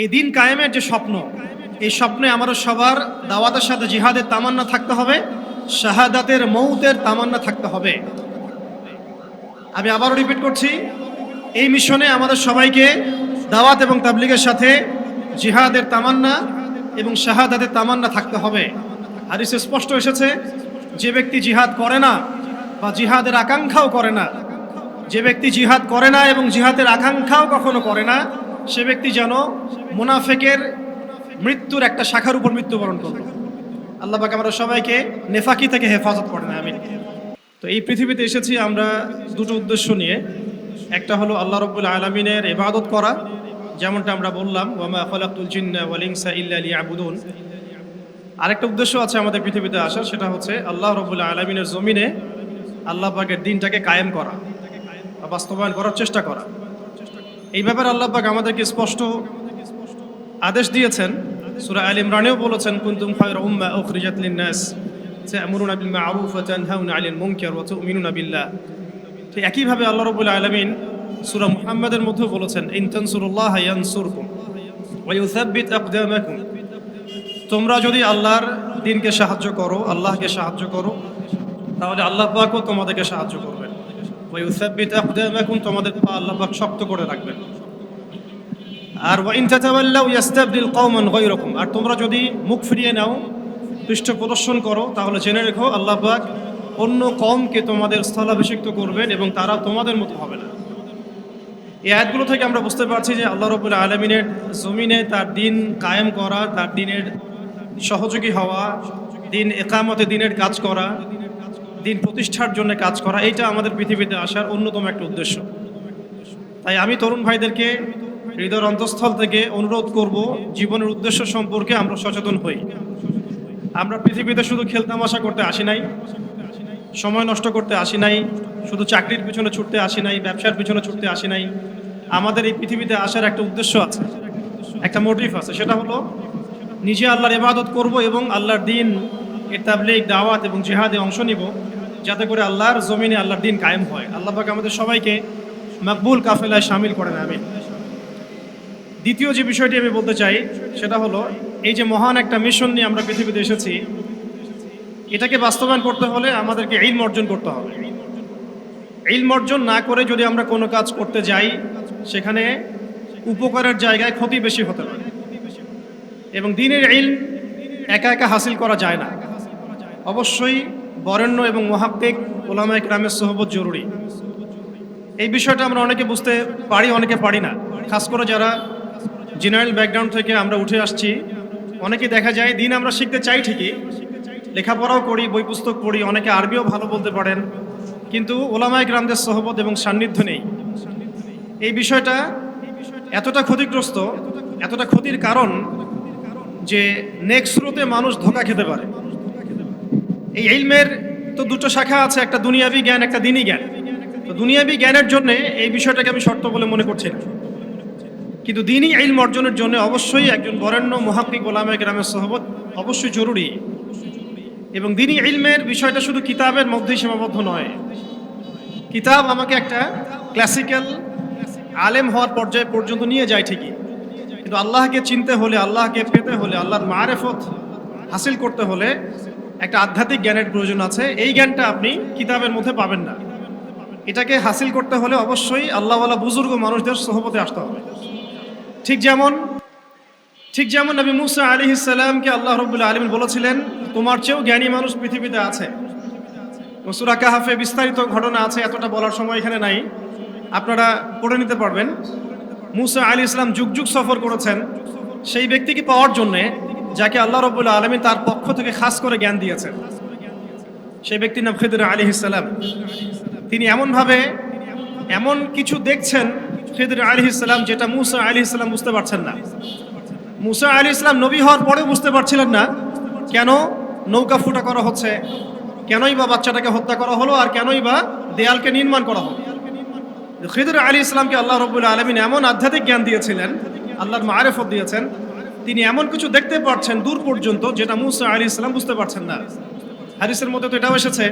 এই দিন কায়েমের যে স্বপ্ন, এই স্বপ্নে আমাদের সবার দাওয়াতের সাথে জিহাদের তামান্না থাকতে হবে, শাহাদাতের মৌতের তামান্না থাকতে হবে। আমি আবারও রিপিট করছি, এই মিশনে আমাদের সবাইকে দাওয়াত এবং তাবলিগের সাথে জিহাদের তামান্না এবং শাহাদাতের তামান্না থাকতে হবে। হাদিসে স্পষ্ট এসেছে, যে ব্যক্তি জিহাদ করে না বা জিহাদের আকাঙ্ক্ষাও করে না, যে ব্যক্তি জিহাদ করে না এবং জিহাদের আকাঙ্ক্ষাও কখনো করে না সে ব্যক্তি যেন মুনাফেকের মৃত্যুর একটা শাখার উপর মৃত্যুবরণ করল। আল্লাহ পাক আমরা সবাইকে নেফাকি থেকে হেফাজত করেন আমি তো এই পৃথিবীতে এসেছি আমরা দুটো উদ্দেশ্য নিয়ে। একটা হলো আল্লাহ রব্বুল আলমিনের ইবাদত করা, যেমনটা আমরা বললাম, ওয়ামা খলাকুল জিন্না ওয়ালিংসা ইল্লা লিয়াবুদুন। আরেকটা উদ্দেশ্য আছে আমাদের পৃথিবীতে আসার, সেটা হচ্ছে আল্লাহ রব্বুল আলমিনের জমিনে আল্লাহ পাকের দিনটাকে কায়েম করা বাস্তবায়ন করার চেষ্টা করা। এই ব্যাপারে আল্লাহ পাক আমাদেরকে স্পষ্ট আদেশ দিয়েছেন। সুরা আল ইমরানেও বলেছেন, কুনতুম খায়রা উম্মা উখরিজাত লিন-নাস তা'মুরুনা বিল মা'রুফ ওয়া তানহাউনা 'আনিল মুনকার ওয়া তু'মিনুনা বিল্লাহ। তো একইভাবে আল্লাহ রাব্বুল আলামিন সূরা মুহাম্মাদের মধ্যেও বলেছেন, ইন তানসুরুল্লাহ ইয়ানসুরকুম ওয়া ইউসাব্বিত আকদামাকুম। তোমরা যদি আল্লাহর দিনকে সাহায্য করো, আল্লাহকে সাহায্য করো, তাহলে আল্লাহ পাকও তোমাদেরকে সাহায্য করবেন ওয়া ইউসাব্বিত আকদামাকুম তোমাদের পা আল্লাহ পাক শক্ত করে রাখবেন। আর ওয়াইন তাতাওয়াল্লাউ ইয়াস্তাবদিল কওমান গায়রাকুম, আর তোমরা যদি মুখ ফিরিয়ে নাও, পৃষ্ঠ প্রদর্শন করো, তাহলে জেনে রেখো আল্লাহ পাক অন্য কমকে তোমাদের স্থলাভিষিক্ত করবেন এবং তারা তোমাদের মতো হবে না। এই আয়াতগুলো থেকে আমরা বুঝতে পারছি যে আল্লাহ রবুল আলমিনের জমিনে তার দিন কায়েম করা, তার দিনের সহযোগী হওয়া, দিন একামতে দিনের কাজ করা দিন প্রতিষ্ঠার জন্য কাজ করা, এইটা আমাদের পৃথিবীতে আসার অন্যতম একটা উদ্দেশ্য। তাই আমি তরুণ ভাইদেরকে হৃদয়ের অন্তঃস্থল থেকে অনুরোধ করব, জীবনের উদ্দেশ্য সম্পর্কে আমরা সচেতন হই। আমরা পৃথিবীতে শুধু খেলতামাশা করতে আসি নাই, সময় নষ্ট করতে আসি নাই, শুধু চাকরির পিছনে ছুটতে আসি নাই, ব্যবসার পিছনে ছুটতে আসি নাই। আমাদের এই পৃথিবীতে আসার একটা উদ্দেশ্য আছে, একটা মোটিভ আছে, সেটা হলো নিজে আল্লাহর ইবাদত করব এবং আল্লাহর দিন এর তাবলিগ, দাওয়াত এবং জেহাদে অংশ নিব। যাতে করে আল্লাহর জমিনে আল্লাহর দিন কায়েম হয়। আল্লাহ পাক আমাদের সবাইকে মকবুল কাফেলায় সামিল করেন আমি দ্বিতীয় যে বিষয়টি আমি বলতে চাই, সেটা হলো এই যে মহান একটা মিশন নিয়ে আমরা পৃথিবীতে এসেছি, এটাকে বাস্তবায়ন করতে হলে আমাদেরকে ইলম অর্জন করতে হবে। ইলম অর্জন না করে যদি আমরা কোনো কাজ করতে যাই, সেখানে উপকারের জায়গায় ক্ষতি বেশি হতে পারে। এবং দিনের ইলম একা একা হাসিল করা যায় না। অবশ্যই বরেণ্য এবং মহাব্দিক ওলামায় গ্রামের সহবত জরুরি। এই বিষয়টা আমরা অনেকে বুঝতে পারি, অনেকে পারি না। খাস করে যারা জেনারেল ব্যাকগ্রাউন্ড থেকে আমরা উঠে আসছি অনেকে দেখা যায় দিন আমরা শিখতে চাই ঠিকই, লেখাপড়াও করি, বই পুস্তক পড়ি, অনেকে আরবিও ভালো বলতে পারেন, কিন্তু ওলামায় গ্রামদের সহবত এবং সান্নিধ্য নেই। এই বিষয়টা এতটা ক্ষতিগ্রস্ত, এতটা ক্ষতির কারণ যে নেক্সট স্রোতে মানুষ ধোকা খেতে পারে। এই ইলমের তো দুটো শাখা আছে, একটা দুনিয়াবি জ্ঞান, একটা দিনী জ্ঞান। তো দুনিয়াবি জ্ঞানের জন্য এই বিষয়টাকে আমি শর্ত বলে মনে করছি না। কিন্তু দিনই ইলম অর্জনের জন্য অবশ্যই একজন বরেণ্য মহাক্কিক ওলামে গ্রামের সহবত অবশ্যই জরুরি। এবং দিনই ইলমের বিষয়টা শুধু কিতাবের মধ্যেই সীমাবদ্ধ নয়। কিতাব আমাকে একটা ক্লাসিক্যাল আলেম হওয়ার পর্যায়ে পর্যন্ত নিয়ে যায় ঠিকই। কিন্তু আল্লাহকে চিনতে হলে, আল্লাহকে পেতে হলে, আল্লাহর মারেফত হাসিল করতে হলে একটা আধ্যাত্মিক জ্ঞানের প্রয়োজন আছে। এই জ্ঞানটা আপনি কিতাবের মধ্যে পাবেন না। এটাকে হাসিল করতে হলে অবশ্যই আল্লাহওয়ালা বুজুর্গ মানুষদের সহপতে আসতে হবে। ঠিক যেমন ঠিক যেমন নবী মুসা আলী ইসাল্লামকে আল্লাহ রবুল্লা আলমিন বলেছিলেন, তোমার চেয়েও জ্ঞানী মানুষ পৃথিবীতে আছে। সুরা কাহাফে বিস্তারিত ঘটনা আছে, এতটা বলার সময় এখানে নাই। আপনারা পড়ে নিতে পারবেন। মুসা আলী ইসলাম যুগ যুগ সফর করেছেন। সেই ব্যক্তিকে পাওয়ার জন্যে যাকে আল্লাহ রবুল্লা আলমী তার পক্ষ থেকে খাস করে জ্ঞান দিয়েছেন। সেই ব্যক্তির নাম খেদুর আলী ইসাল্লাম তিনি এমনভাবে এমন কিছু দেখছেন খেদুর আলী ইসলাম যেটা মুসা আলী ইসলাম বুঝতে পারছেন না। মুসা আলী ইসলাম নবী হওয়ার পরেও বুঝতে পারছিলেন না কেন নৌকা ফুটা করা হচ্ছে, কেনই বা বাচ্চাটাকে হত্যা করা হলো আর কেনই বা দেয়ালকে নির্মাণ করা হলো। খিদুর আলী ইসলামকে আল্লাহ রবুল্লা আলমিন এমন আধ্যাত্মিক জ্ঞান দিয়েছিলেন, আল্লাহর মারেফত দিয়েছেন তিনি এমন কিছু দেখতে পাচ্ছেন দূর পর্যন্ত যেটা মুসা আলী ইসলাম বুঝতে পারছেন না। হারিসের মধ্যে তো এটাও এসেছে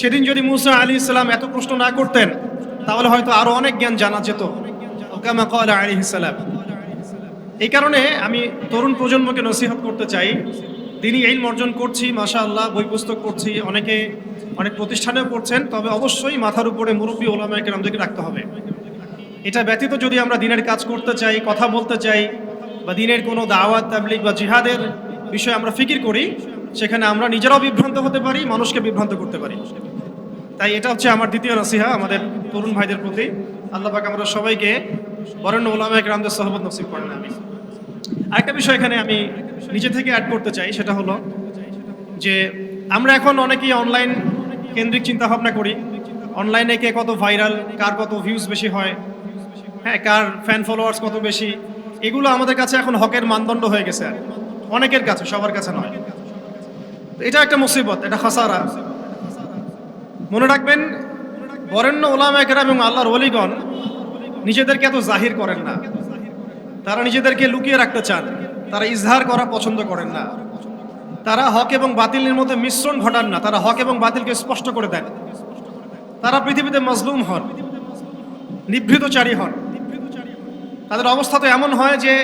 সেদিন যদি মুসা আলী ইসলাম এত প্রশ্ন না করতেন, তাহলে হয়তো আরও অনেক জ্ঞান জানা যেত। কলা আলী ইসলাম এই কারণে আমি তরুণ প্রজন্মকে নসিহত করতে চাই। তিনি এই অর্জন করছি মাশা আল্লাহ বই পুস্তক করছি অনেকে অনেক প্রতিষ্ঠানেও পড়ছেন, তবে অবশ্যই মাথার উপরে মুরব্বী ওলামায়কে আমাদেরকে রাখতে হবে। এটা ব্যতীত যদি আমরা দিনের কাজ করতে চাই, কথা বলতে চাই বা দিনের কোনো দাওয়াত তাবলিক বা জিহাদের বিষয়ে আমরা ফিকির করি, সেখানে আমরা নিজেরাও বিভ্রান্ত হতে পারি, মানুষকে বিভ্রান্ত করতে পারি। তাই এটা হচ্ছে আমার দ্বিতীয় নসিহা আমাদের তরুণ ভাইদের প্রতি। আল্লাহ পাক আমরা সবাইকে বরেণ্য ওলামা একরামদের সহবত নসিব করেন আমি আরেকটা বিষয় এখানে আমি নিজে থেকে অ্যাড করতে চাই, সেটা হলো যে আমরা এখন অনেকেই অনলাইন কেন্দ্রিক চিন্তা ভাবনা করি অনলাইনে কে কত ভাইরাল কার কত ভিউজ বেশি হয় হ্যাঁ কার ফ্যান ফলোয়ার্স কত বেশি এগুলো আমাদের কাছে এখন হকের মানদণ্ড হয়ে গেছে আর। অনেকের কাছে, সবার কাছে নয়। এটা একটা মুসিবত, এটা খাসারা। মনে রাখবেন, বরেণ্য ওলামা কেরাম এবং আল্লাহর অলিগণ নিজেদেরকে এত জাহির করেন না। তারা নিজেদেরকে লুকিয়ে রাখতে চান। তারা ইজহার করা পছন্দ করেন না। তারা হক এবং বাতিলের মধ্যে মিশ্রণ ঘটান না। তারা হক এবং বাতিলকে স্পষ্ট করে দেন। তারা পৃথিবীতে মজলুম হন, নিভৃতচারী হন। তাদের অবস্থা তো এমন হয় যে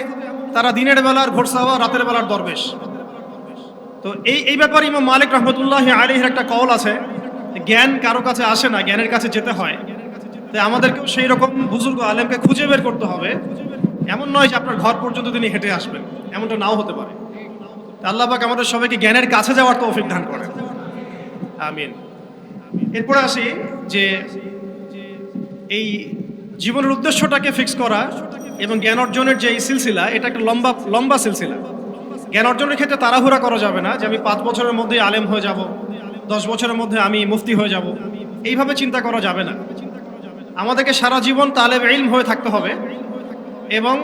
তারা দিনের বেলার ঘোরসাওয়া রাতের বেলার দরবেশ। তো এই এই ব্যাপারে ইমাম মালিক রহমতুল্লাহ আলীর একটা কল আছে জ্ঞান কারও কাছে আসে না, জ্ঞানের কাছে যেতে হয়। তাই আমাদেরকেও সেই রকম বুজুর্গ আলেমকে খুঁজে বের করতে হবে। এমন নয় যে আপনার ঘর পর্যন্ত তিনি হেঁটে আসবেন, এমনটা নাও হতে পারে। তা আল্লাহ পাক আমাদের সবাইকে জ্ঞানের কাছে যাওয়ার তৌফিক দান করেন। আমিন। এরপরে আসি যে এই জীবনের উদ্দেশ্যটাকে ফিক্স করা এবং জ্ঞান অর্জনের যে এই সিলসিলা, এটা একটা লম্বা লম্বা সিলসিলা। জ্ঞান অর্জনের ক্ষেত্রে তাড়াহুড়া করা যাবে না যে আমি পাঁচ বছরের মধ্যে আলেম হয়ে যাব, দশ বছরের মধ্যে আমি মুফতি হয়ে যাব। এইভাবে চিন্তা করা যাবে না। আমাদেরকে সারা জীবন তালেব ইলম হয়ে থাকতে হবে এবং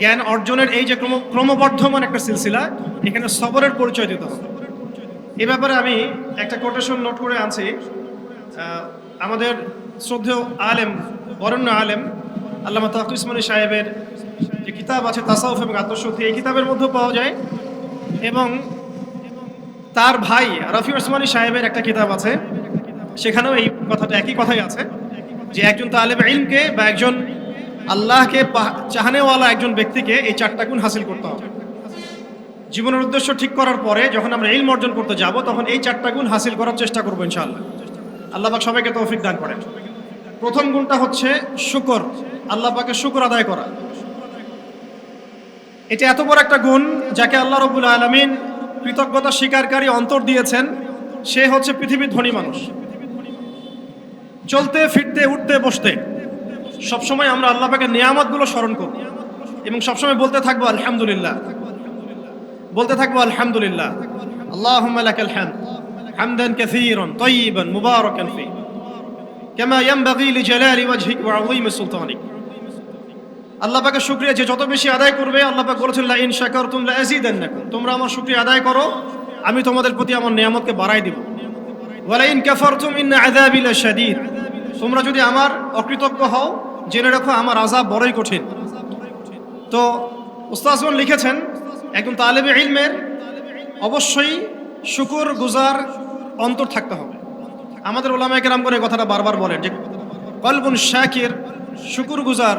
জ্ঞান অর্জনের এই যে ক্রম, ক্রমবর্ধমান একটা সিলসিলা, এখানে সবরের পরিচয় দিতে হবে। এ ব্যাপারে আমি একটা কোটেশন নোট করে আনছি। আমাদের শ্রদ্ধেয় আলেম, বরণ্য আলেম আল্লামা তাক ইসমানী সাহেবের যে কিতাব আছে, তাসাউফ এবং আত্মশক্তি এই কিতাবের মধ্যেও পাওয়া যায়। এবং তার ভাই রফি ওসমানী সাহেবের একটা কিতাব আছে। সেখানেও এই কথাটা, একই কথাই আছে, যে একজন তালেব ইলমকে বা একজন আল্লাহকে চাহানেওয়ালা একজন ব্যক্তিকে এই চারটা গুণ হাসিল করতে হবে। জীবনের উদ্দেশ্য ঠিক করার পরে যখন আমরা ইলম অর্জন করতে যাব, তখন এই চারটা গুণ হাসিল করার চেষ্টা করব ইনশাআল্লাহ। আল্লাহ সবাইকে তৌফিক দান করেন। প্রথম গুণটা হচ্ছে শুকর। আল্লাহ পাকে শুকর আদায় করা। এটা এত বড় একটা গুণ যাকে আল্লাহ রবুল আলমিন কৃতজ্ঞতা স্বীকারকারী অন্তর দিয়েছেন, সে হচ্ছে পৃথিবীর ধনী মানুষ। চলতে, ফিরতে, উঠতে, বসতে, সবসময় আমরা আল্লাহ পাকের নিয়ামতগুলো স্মরণ করব এবং সবসময় বলতে থাকব আলহামদুলিল্লাহ। বলতে থাকব আলহামদুলিল্লাহ। আল্লাহ হামদ হামদান কাসীরান তাইয়িবান মুবারাকান ফি। ইয়ানবাগি লিজালালি ওয়াজহিক ওয়া আযীমি সুলতানিক। আল্লাহ পাকের শুকরিয়া যে যত বেশি আদায় করবে, আল্লাহ পাক বলেছেন লা ইন শাকারতুম লা আযীদান্নাকুম তোমরা আমার শুকরিয়া আদায় করো, আমি তোমাদের প্রতি আমার নিয়ামতকে বাড়াই দিব। ওয়ালা ইন কাফারতুম ইন আযাবি লাশাদীদ। তোমরা যদি আমার অকৃতজ্ঞ হও, জেনে রাখো আমার আযাব বড়ই কঠিন। তো উস্তাজগণ লিখেছেন, একজন তালেবে ইলমের, অবশ্যই শুকুর গুজার অন্তর থাকতে হবে। আমাদের ওলামায় কেরাম করে কথাটা বারবার বলেন যে, কলবুন শাকির, শুকুর গুজার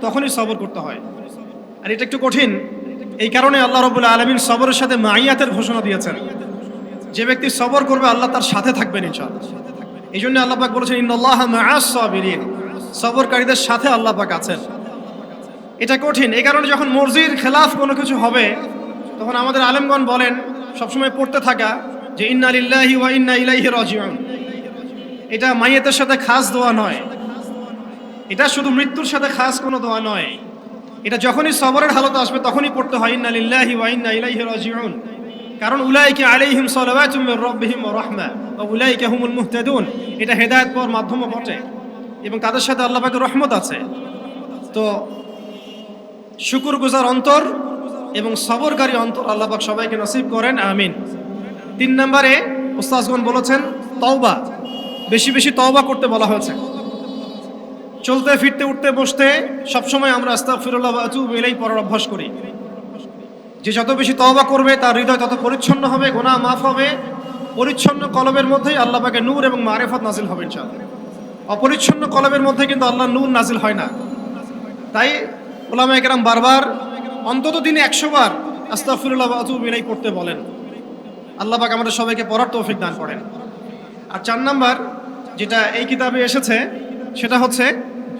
তখনই সবর করতে হয়। আর এটা একটু কঠিন। এই কারণে আল্লাহ রবুল্লা আলমিন সবরের সাথে মাইয়াতের ঘোষণা দিয়েছেন। যে ব্যক্তি সবর করবে, আল্লাহ তার সাথে থাকবেন ইনশাআল্লাহ। এই জন্য আল্লাহ পাক বলেছেন সবরকারীদের সাথে আল্লাহ পাক আছেন। এটা কঠিন। এই কারণে যখন মর্জির খেলাফ কোনো কিছু হবে, তখন আমাদের আলেমগণ বলেন, সবসময় পড়তে থাকা যে, ইন্না লিল্লাহি ওয়া ইন্না ইলাইহি রাজিউন। এটা মাইয়াতের সাথে খাস দোয়া নয়। এটা শুধু মৃত্যুর সাথে খাস কোনো দোয়া নয়। এটা যখনই সবরের হালত আসবে, তখনই পড়তে হয়, ইন্না লিল্লাহি ওয়া ইন্না ইলাইহি রাজিউন। কারণ উলাইকা আলাইহিম সালাওয়াতুম মির রাব্বিহিম ওয়া রাহমা, ওয়া উলাইকা হুমুল মুহতাদুন। এটা হেদায়েত পাওয়ার মাধ্যমও বটে এবং তাদের সাথে আল্লাহ পাকের রহমত আছে। তো শুকুরগুজার অন্তর এবং সবরকারী অন্তর আল্লাহ পাক সবাইকে নসিব করেন, আমিন। তিন নম্বরে উস্তাজগণ বলেছেন, তওবা। বেশি বেশি তওবা করতে বলা হয়েছে। চলতে, ফিরতে, উঠতে, বসতে সবসময় আমরা আস্তাগফিরুল্লাহ ওয়া আতুবু ইলাইহি পড়ার অভ্যাস করি। যে যত বেশি তওবা করবে, তার হৃদয় তত পরিচ্ছন্ন হবে গোনা মাফ হবে। পরিচ্ছন্ন কলবের মধ্যেই আল্লাহ পাকে নূর এবং মারেফত নাজিল হবে ইনশাআল্লাহ। অপরিচ্ছন্ন কলবের মধ্যে কিন্তু আল্লাহ নূর নাজিল হয় না। তাই ওলামা একরাম বারবার অন্তত দিনে একশো বার আস্তাগফিরুল্লাহ ওয়া আতুবু ইলাইহি পড়তে বলেন। আল্লাহ পাক আমাদের সবাইকে পড়ার তৌফিক দান করেন। আর চার নাম্বার যেটা এই কিতাবে এসেছে, সেটা হচ্ছে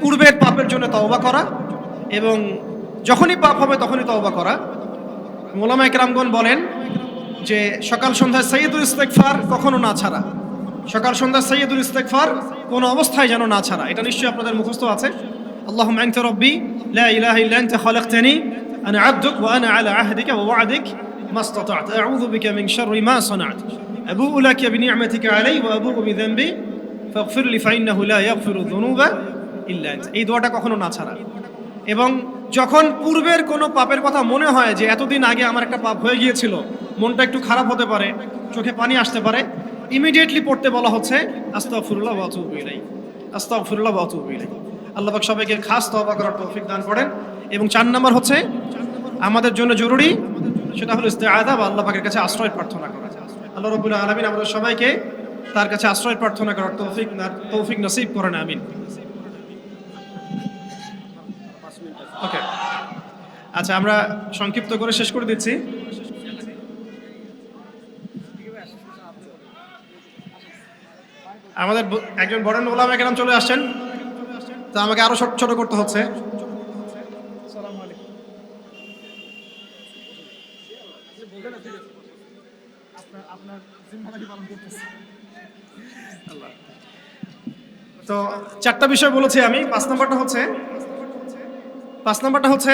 পূর্বের পাপের জন্য তওবা করা এবং যখনই পাপ হবে তখনই তওবা করা মোলামা একরামগণ বলেন যে সকাল সন্ধ্যায় সৈয়দুল ইস্তেকফার কখনো না ছাড়া সকাল সন্ধ্যা সৈয়দুল ইস্তেকফার কোনো অবস্থায় যেন না ছাড়া এটা নিশ্চয়ই আপনাদের মুখস্থ আছে اللهم أنت ربي لا إله إلا أنت خلقتني أنا عبدك وأنا على عهدك ووعدك ما استطعت أعوذ بك من شر ما صنعت أبوء لك بنعمتك علي وأبوء بذنبي ফাগফিরলি ফাইন্নাহু লা ইয়াগফিরু যুনুবা এই দোয়াটা কখনো না ছাড়া। এবং যখন পূর্বের কোনো পাপের কথা মনে হয় যে এতদিন আগে আমার একটা পাপ হয়ে গিয়েছিল, মনটা একটু খারাপ হতে পারে, চোখে পানি আসতে পারে ইমিডিয়েটলি পড়তে বলা হচ্ছে, আস্তাগফিরুল্লাহ ওয়া আতুবু ইলাইহি। আস্তাগফিরুল্লাহ ওয়া আতুবু আল্লাহ পাক সবাইকে খাস তওবা করার তৌফিক দান করেন। এবং চার নাম্বার হচ্ছে, আমাদের জন্য জরুরি, সেটা হলো ইস্তেআদা বা আল্লাহ পাকের কাছে আশ্রয় প্রার্থনা করা। আল্লাহ রাব্বুল আলামিন আমাদের সবাইকে তার কাছে আশ্রয় প্রার্থনা করার তৌফিক তৌফিক নসিব করেন, আমিন। আচ্ছা আমরা সংক্ষিপ্ত করে শেষ করে দিচ্ছি। আমাদের একজন বরেন ওলাম একরাম চলে আসছেন। তো আমাকে আরও ছোট ছোট করতে হচ্ছে। তো চারটা বিষয় বলেছি আমি। পাঁচ নম্বরটা হচ্ছে পাঁচ নম্বরটা হচ্ছে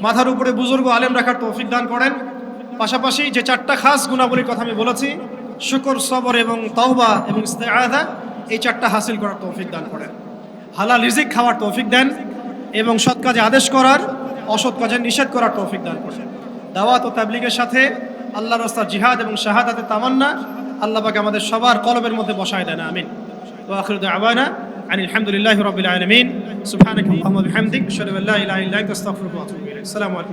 মাথার উপরে বুজুর্গ আলেম রাখার তৌফিক দান করেন। পাশাপাশি যে চারটা খাস গুণাবলীর কথা আমি বলেছি, শুকর, সবর এবং তওবা এবং ইস্তেআদা এই চারটা হাসিল করার তৌফিক দান করেন। হালাল রিজিক খাওয়ার তৌফিক দেন এবং সৎ কাজে আদেশ করার, অসৎ কাজে নিষেধ করার তৌফিক দান করেন। দাওয়াত ও তাবলিগের সাথে আল্লাহ রাস্তার জিহাদ এবং শাহাদাতে তামান্না আল্লাহকে আমাদের সবার কলবের মধ্যে বসায় দেন, আমিন। ওয়াখির আবায়না عن الحمد لله رب العالمين. سبحانك اللهم وبحمدك أشهد أن لا إله إلا أنت أستغفرك وأتوب إليك. السلام عليكم